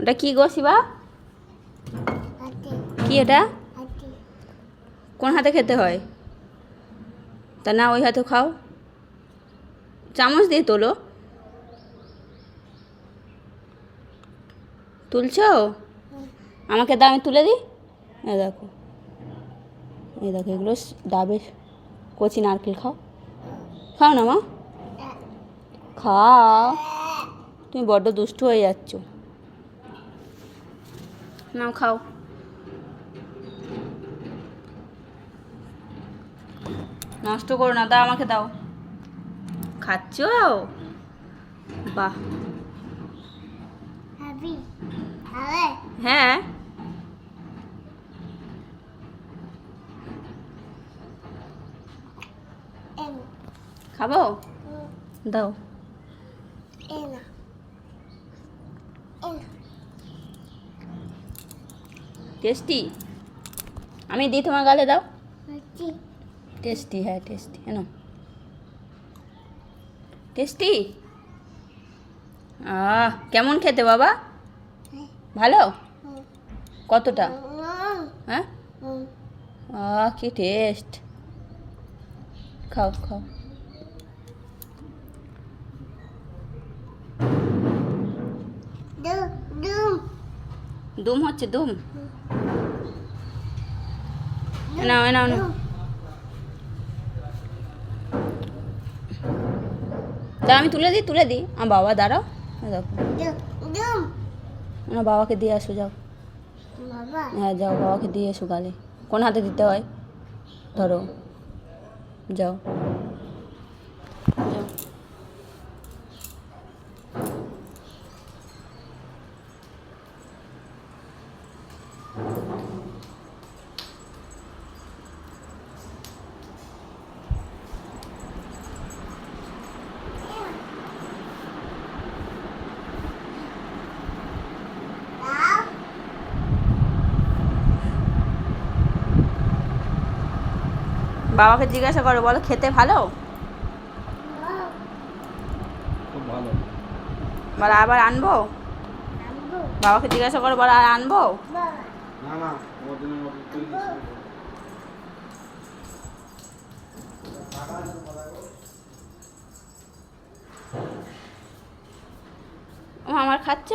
ওটা কি গো শিবা? কি এটা? কোন হাতে খেতে হয়? তা না, ওই হাতে খাও। চামচ দিয়ে তোলো। তুলছো? আমাকে দাও, আমি তুলে দিই। এ দেখো। এই দেখো, এগুলো ডাবের কচি নারকেল খাও। খাও না মা? খাও। তুমি বড্ড দুষ্টু হয়ে যাচ্ছ। নাও খাও। নষ্ট করো না দাও আমাকে দাও। খাচ্ছ? বাহ। হ্যাঁ। খাব? দাও। এনা টেস্টি? আমি দিই তোমার গালে দাও। টেস্টি হ্যাঁ টেস্টি হ্যাঁ টেস্টি? আহ কেমন খেতে বাবা? ভালো? কতটা? হ্যাঁ? আহ কি টেস্ট। খাও খাও। দুম। দুম হচ্ছে দুম? নাও নাও নাও তা আমি তুলে দিই তুলে দিই আমার বাবা দাঁড়াও দেখো আমার বাবাকে দিয়ে আসো যাও। হ্যাঁ যাও বাবাকে দিয়ে এসো গালে। কোন হাতে দিতে হয়? ধরো। যাও। বাবাকে জিজ্ঞাসা করো বলো খেতে ভালো? বলো আবার আনব? বাবাকে জিজ্ঞাসা করো বলো আর আনব? আমার খাচ্ছ?